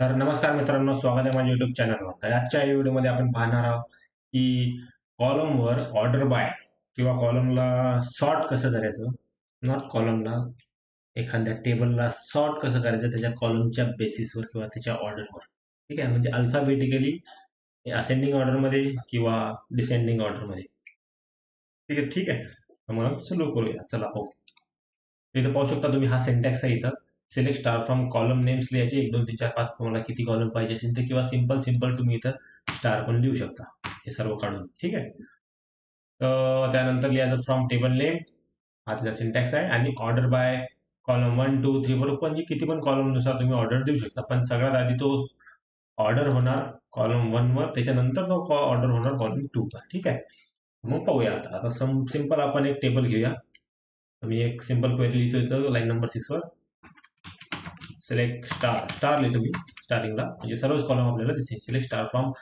तर नमस्कार मित्रांनो स्वागत आहे माझ्या युट्यूब चॅनलवर तर आजच्या या व्हिडिओमध्ये आपण पाहणार आहोत की कॉलमवर ऑर्डर बाय किंवा कॉलमला सॉर्ट कसं करायचं? नॉट कॉलमला एखाद्या टेबलला सॉर्ट कसं करायचं? त्याच्या कॉलमच्या बेसिसवर किंवा त्याच्या ऑर्डरवर ठीक आहे? म्हणजे अल्फाबेटिकली असेंडिंग ऑर्डरमध्ये किंवा डिसेंडिंग ऑर्डरमध्ये ठीक आहे? ठीक आहे? मग सुरू करूया. चला पाहू इथं पाहू शकता तुम्ही हा सेंटॅक्स आहे इथं. Select star from column names लिहायचे. एक दोन तीन चार पाच तुम्हाला किती कॉलम पाहिजे असेल ते किंवा सिंपल सिंपल तुम्ही इथं स्टार पण लिहू शकता. हे सर्व काढून. ठीक आहे? त्यानंतर लिहायचं फ्रॉम टेबल नेम हा त्याचा सिंटॅक्स आहे. आणि order by column one two three four पण किती पण कॉलमनुसार तुम्ही ऑर्डर देऊ शकता. पण सगळ्यात आधी तो ऑर्डर होणार कॉलम वनवर त्याच्यानंतर तो ऑर्डर होणार कॉलम टूवर ठीक आहे? मग पाहूया आता. आता सम सिंपल आपण एक टेबल घेऊया. मी एक सिंपल क्वेरी लिहितो इथं लाईन नंबर सिक्सवर सिलेक्ट स्टार स्टार लिहितो मी स्टार्टिंगला म्हणजे सर्वच कॉलम आपल्याला दिसते सिलेक्ट स्टार फ्रॉम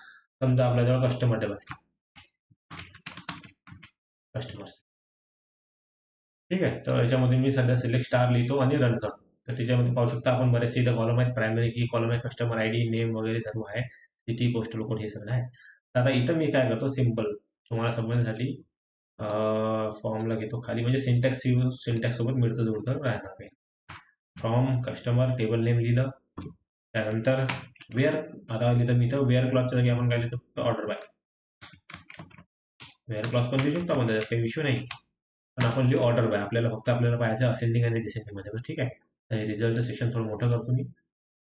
समजा आपल्याजवळ कस्टमर टेबल आहे. कस्टमर्स ठीक आहे? तर याच्यामध्ये मी सध्या सिलेक्ट स्टार लिहितो आणि रन करतो. तर त्याच्यामध्ये पाहू शकता आपण बरेचसे इथं कॉलम आहेत. प्रायमरी की कॉलम आहे कस्टमर आय डी नेम वगैरे सर्व आहे. सिटी पोस्टल कोड हे सगळं आहे. तर आता इथं मी काय करतो? सिंपल तुम्हाला समजण्यासाठी फॉर्मला घेतो खाली. म्हणजे सिंटॅक्स सिंटॅक्स सोबत मिळतं जुळतं राहणार नाही. फ्रॉम कस्टमर टेबल नेम लिहिलं. त्यानंतर वेअर आता लिहिलं मी तर वेअर क्लॉथच्या जागी आपण काय लिहितो? ऑर्डर बाय वेअर क्लॉथ पण लिहू शकतो आपण त्याच्यात काही इश्यू नाही. पण आपण लिहू ऑर्डर बाय आपल्याला फक्त आपल्याला पाहायचं असेंडिंग आणि डिसेंडिंगमध्ये. ठीक आहे? तर रिझल्टचं सेक्शन थोडं मोठं करतो मी.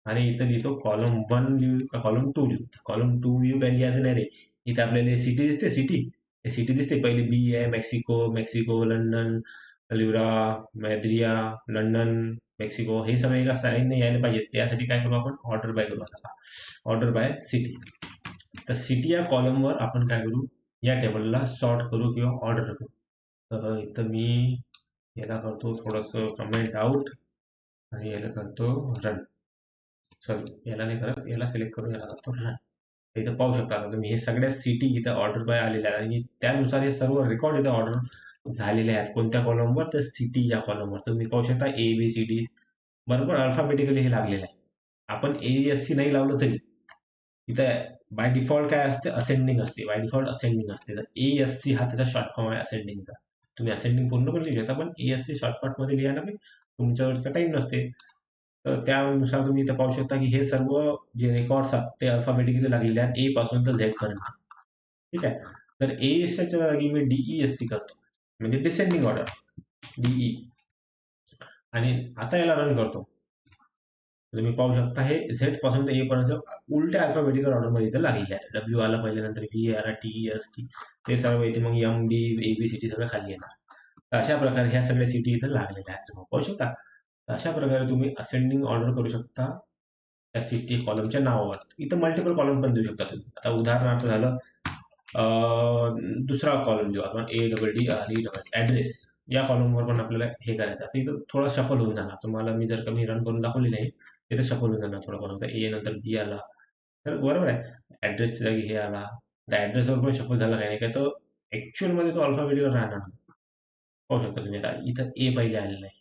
आणि इथं लिहितो कॉलम वन लिहू का? कॉलम टू लिहू. कॉलम टू लिहू काय लिहायचं नाही रे. इथं आपल्याला सिटी दिसते सिटी सिटी दिसते. पहिली बी आहे मेक्सिको मेक्सिको लंडन लिव्हरा मॅद्रिया लंडन मेक्सिको हे सगळे एका साईडने यायला पाहिजेत. यासाठी काय करू आपण? ऑर्डर बाय करू आता. ऑर्डर बाय सिटी तर सिटी या कॉलमवर आपण काय करू? या टेबलला सॉर्ट करू किंवा ऑर्डर करू. तर इथं मी याला करतो थोडंसं कमेंट आउट आणि याला करतो रन सॉरी याला नाही करत. याला सिलेक्ट करून याला करतो रन इथं पाहू शकता तुम्ही. हे सगळ्या सिटी इथं ऑर्डर बाय आलेल्या आणि त्यानुसार हे सर्व रेकॉर्ड इथं ऑर्डर झालेले आहेत. कोणत्या कॉलमवर तर सिटी या कॉलमवर तुम्ही पाहू शकता ए बी सी डी बरोबर? अल्फाबेटिकली हे लागलेलं आहे. आपण ए एस सी नाही लावलं तरी इथं बाय डिफॉल्ट काय असते? असेंडिंग असते. बाय डिफॉल्ट असेंडिंग असते. तर ए एस सी हा त्याचा शॉर्ट फॉर्म आहे असेंडिंगचा तुम्ही असेंडिंग पूर्ण पण लिहू शकता पण ए एस सी शॉर्टकटमध्ये लिहायला ना तुमच्यावर टाईम नसते. तर त्यानुसार तुम्ही इथं पाहू शकता की हे सर्व जे रेकॉर्ड्स आहेत ते अल्फाबेटिकली लागलेले आहेत ए पासून तर झेड पर्यंत. ठीक आहे? तर ए एस च्या जागी मी डीई एस सी करतो. म्हणजे डिसेंडिंग ऑर्डर डीई आणि आता याला रन करतो. तुम्ही पाहू शकता हे झेडपासून ते ए पर्यंत उलट्या अल्फाबेटिकल ऑर्डरमध्ये इथे लागलेले आहेत डब्ल्यू आला पहिले नंतर व्ही आला टी एस टी ते सर्व इथे मग M D A B C T सगळं खाली येणार तर अशा प्रकारे ह्या सगळ्या सिटी इथं लागलेल्या आहेत. पाहू शकता. अशा प्रकारे तुम्ही असेंडिंग ऑर्डर करू शकता त्या सिटी कॉलमच्या नावावर. इथं मल्टिपल कॉलम पण देऊ शकता तुम्ही. आता उदाहरणार्थ झालं दुसरा कॉलम देऊ आपण A double D R E double address या कॉलमवर पण आपल्याला हे करायचं आता इथं थोडा सफल होऊन जाणार. तुम्हाला मी जर कमी रन करून दाखवली नाही तिथं सफल होऊन जाणार थोडं कॉलम ए नंतर बी आला. तर बरोबर आहे. ॲड्रेसच्या जागी हे आला. त्या ॲड्रेसवर पण सफल झाला काही नाही. काय तर ॲक्च्युअलमध्ये तो अल्फाबेटिकल राहणार. पाहू शकता तुम्ही. आता इथं ए पहिले आलेलं आहे.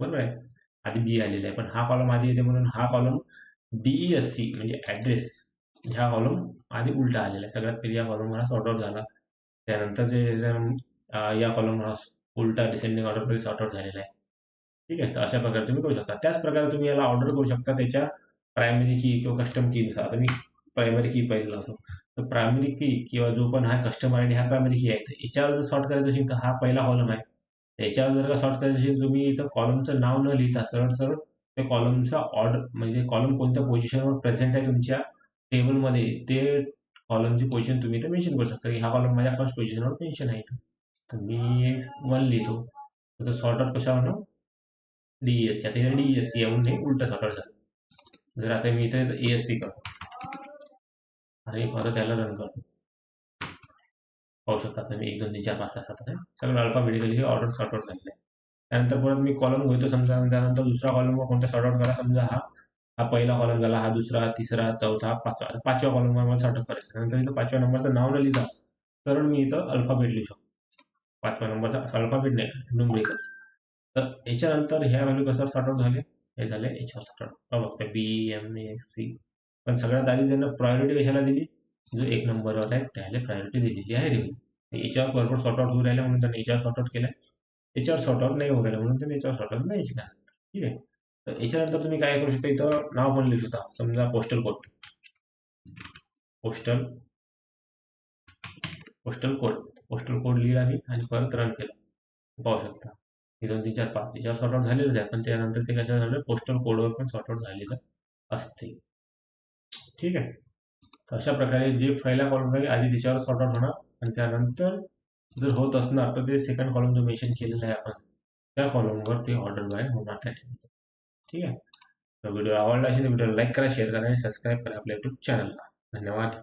बरोबर आहे. आधी बी आलेला आहे. पण हा कॉलम आधी येते म्हणून हा column D E S C म्हणजे ॲड्रेस ह्या कॉलम आधी उलटा आलेला आहे. सगळ्यात पहिले या कॉलम मला सॉर्ट आउट झाला. त्यानंतर जे या कॉलम मला उलटा डिसेंडिंग ऑर्डर सॉर्ट आउट झालेला आहे. ठीक आहे? तर अशा प्रकारे तुम्ही करू शकता. त्याच प्रकारे तुम्ही याला ऑर्डर करू शकता त्याच्या प्रायमरी की किंवा कस्टम कीनुसार आता मी प्रायमरी की पहिले लावतो तर प्रायमरी की किंवा जो पण हा कस्टमर आय डी हा प्रायमरी की आहे तर याच्यावर जर सॉर्ट करायचं असेल तर हा पहिला कॉलम आहे. याच्यावर जर का सॉर्ट करायचं असेल तुम्ही इथं कॉलमचं नाव न लिहिता सरळ सरळ त्या कॉलमचा ऑर्डर म्हणजे कॉलम कोणत्या पोझिशनवर प्रेझेंट आहे तुमच्या टेबलमध्ये ते कॉलमची पोझिशन तुम्ही इथं मेन्शन करू शकता. की हा कॉलम माझ्या फर्स्ट पोझिशनवर मेन्शन आहे इथं. तर मी वन लिहितो. तर सॉर्ट आउट कशा कशावर डी एस सी आता इथे डी एस सी येऊन हे उलट सॉर्ट आउट झालं. जर आता मी इथे ए एस सी करतो. आणि परत त्याला रन करतो. पाहू शकता तुम्ही. एक दोन तीन चार पाच सहा सात आहे. सगळं अल्फाबेटिकली हे ऑर्डर सॉर्ट आउट झालेलं आहे. त्यानंतर परत मी कॉलम घेतो. समजा त्यानंतर दुसरा कॉलमवर कोणता सॉर्ट आउट करा. समजा हा हा पहिला कॉलम झाला हा दुसरा तिसरा चौथा पाचवा. पाचव्या कॉलमवर मला सॉर्ट करायचं नंतर इथं पाचव्या नंबरचं नाव न लिहिता तर मी इथं अल्फाबेट लिहू शकतो. पाचव्या नंबरचा अल्फाबेट नाही न्यूमरिकल्स तर याच्यानंतर ह्या व्हॅल्यू कसं सॉर्ट आउट झाले? हे झाले याच्यावर सॉर्ट आउट बघा बी एम ए सी पण सगळ्यात आधी त्यांना प्रायोरिटी कशाला दिली? जो एक नंबरवर आहे त्याला प्रायोरिटी दिलेली आहे रे याच्यावर भरपूर सॉर्ट आउट होऊ राहिलं म्हणून त्यांनी याच्यावर सॉर्ट आउट केलं याच्यावर सॉर्ट आउट नाही होऊ राहिलं म्हणून त्यांनी याच्यावर सॉर्ट आउट नाही केला. ठीक आहे? याच्यानंतर तुम्ही काय करू शकता इथं नाव पण लिहू शकता. समजा postal code postal postal code postal code लिहिला मी आणि परत रन केलं. पाहू शकता. हे दोन तीन चार पाच. याच्यावर सॉर्ट आउट झालेलंच आहे. पण त्यानंतर ते कशा झालं? पोस्टल कोडवर पण सॉर्ट आउट झालेलं असते. ठीक आहे? तर अशा प्रकारे जे पहिला कॉलम आधी त्याच्यावर सॉर्ट आउट होणार. आणि त्यानंतर जर होत असणार तर ते सेकंड कॉलम जो मेन्शन केलेला आहे आपण त्या कॉलमवर ते ऑर्डर बाय होणार. त्या ठीक आहे. व्हिडिओ आवडला असेल तर व्हिडिओ लाईक करा शेअर करा आणि सबस्क्राईब करा आपल्या यूट्यूब चॅनलला धन्यवाद.